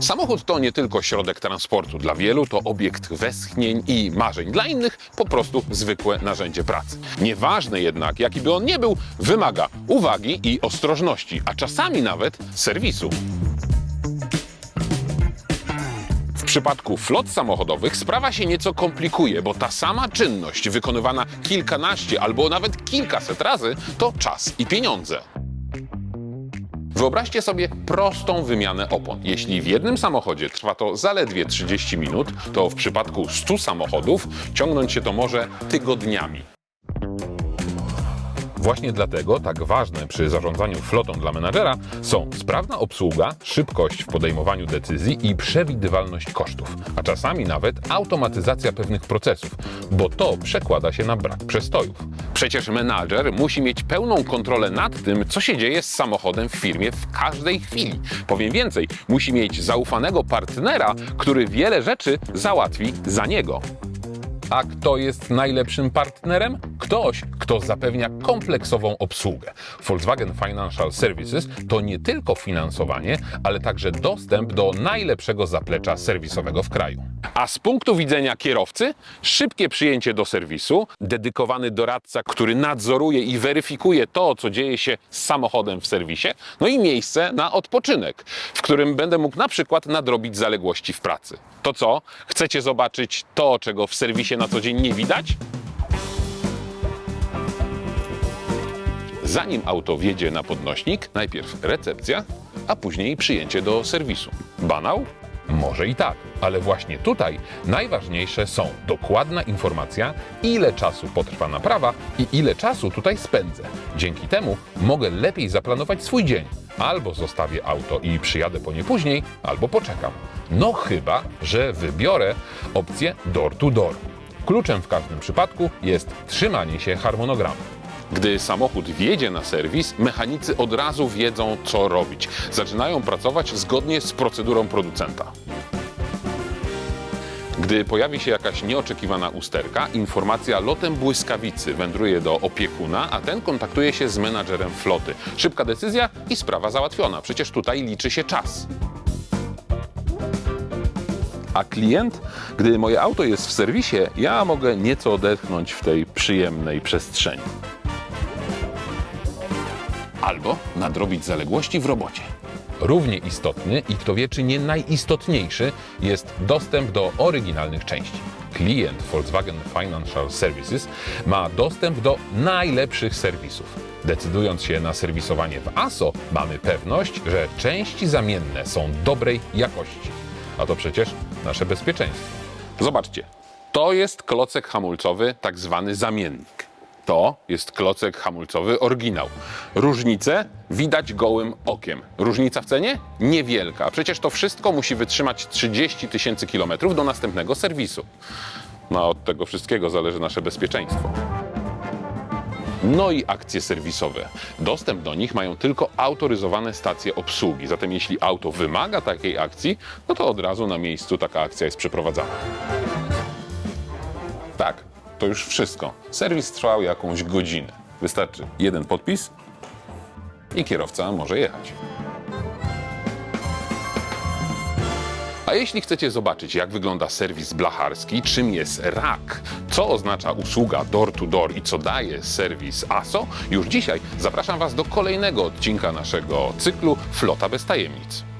Samochód to nie tylko środek transportu. Dla wielu to obiekt westchnień i marzeń. Dla innych po prostu zwykłe narzędzie pracy. Nieważne jednak, jaki by on nie był, wymaga uwagi i ostrożności, a czasami nawet serwisu. W przypadku flot samochodowych sprawa się nieco komplikuje, bo ta sama czynność wykonywana kilkanaście albo nawet kilkaset razy to czas i pieniądze. Wyobraźcie sobie prostą wymianę opon. Jeśli w jednym samochodzie trwa to zaledwie 30 minut, to w przypadku 100 samochodów ciągnąć się to może tygodniami. Właśnie dlatego tak ważne przy zarządzaniu flotą dla menadżera są sprawna obsługa, szybkość w podejmowaniu decyzji i przewidywalność kosztów, a czasami nawet automatyzacja pewnych procesów, bo to przekłada się na brak przestojów. Przecież menadżer musi mieć pełną kontrolę nad tym, co się dzieje z samochodem w firmie w każdej chwili. Powiem więcej, musi mieć zaufanego partnera, który wiele rzeczy załatwi za niego. A kto jest najlepszym partnerem? Ktoś, kto zapewnia kompleksową obsługę. Volkswagen Financial Services to nie tylko finansowanie, ale także dostęp do najlepszego zaplecza serwisowego w kraju. A z punktu widzenia kierowcy, szybkie przyjęcie do serwisu, dedykowany doradca, który nadzoruje i weryfikuje to, co dzieje się z samochodem w serwisie, no i miejsce na odpoczynek, w którym będę mógł na przykład nadrobić zaległości w pracy. To co? Chcecie zobaczyć to, czego w serwisie na co dzień nie widać? Zanim auto wjedzie na podnośnik, najpierw recepcja, a później przyjęcie do serwisu. Banał? Może i tak, ale właśnie tutaj najważniejsze są dokładna informacja, ile czasu potrwa naprawa i ile czasu tutaj spędzę. Dzięki temu mogę lepiej zaplanować swój dzień. Albo zostawię auto i przyjadę po nie później, albo poczekam. No chyba, że wybiorę opcję door to door. Kluczem w każdym przypadku jest trzymanie się harmonogramu. Gdy samochód wjedzie na serwis, mechanicy od razu wiedzą, co robić. Zaczynają pracować zgodnie z procedurą producenta. Gdy pojawi się jakaś nieoczekiwana usterka, informacja lotem błyskawicy wędruje do opiekuna, a ten kontaktuje się z menadżerem floty. Szybka decyzja i sprawa załatwiona. Przecież tutaj liczy się czas. A klient, gdy moje auto jest w serwisie, ja mogę nieco odetchnąć w tej przyjemnej przestrzeni. Albo nadrobić zaległości w robocie. Równie istotny i kto wie, czy nie najistotniejszy jest dostęp do oryginalnych części. Klient Volkswagen Financial Services ma dostęp do najlepszych serwisów. Decydując się na serwisowanie w ASO, mamy pewność, że części zamienne są dobrej jakości. A to przecież nasze bezpieczeństwo. Zobaczcie, to jest klocek hamulcowy, tak zwany zamiennik. To jest klocek hamulcowy oryginał. Różnice widać gołym okiem. Różnica w cenie? Niewielka. Przecież to wszystko musi wytrzymać 30 tysięcy kilometrów do następnego serwisu. No a od tego wszystkiego zależy nasze bezpieczeństwo. No i akcje serwisowe. Dostęp do nich mają tylko autoryzowane stacje obsługi. Zatem jeśli auto wymaga takiej akcji, no to od razu na miejscu taka akcja jest przeprowadzana. Tak, to już wszystko. Serwis trwał jakąś godzinę. Wystarczy jeden podpis i kierowca może jechać. A jeśli chcecie zobaczyć, jak wygląda serwis blacharski, czym jest RAK, co oznacza usługa door to door i co daje serwis ASO, już dzisiaj zapraszam Was do kolejnego odcinka naszego cyklu Flota bez tajemnic.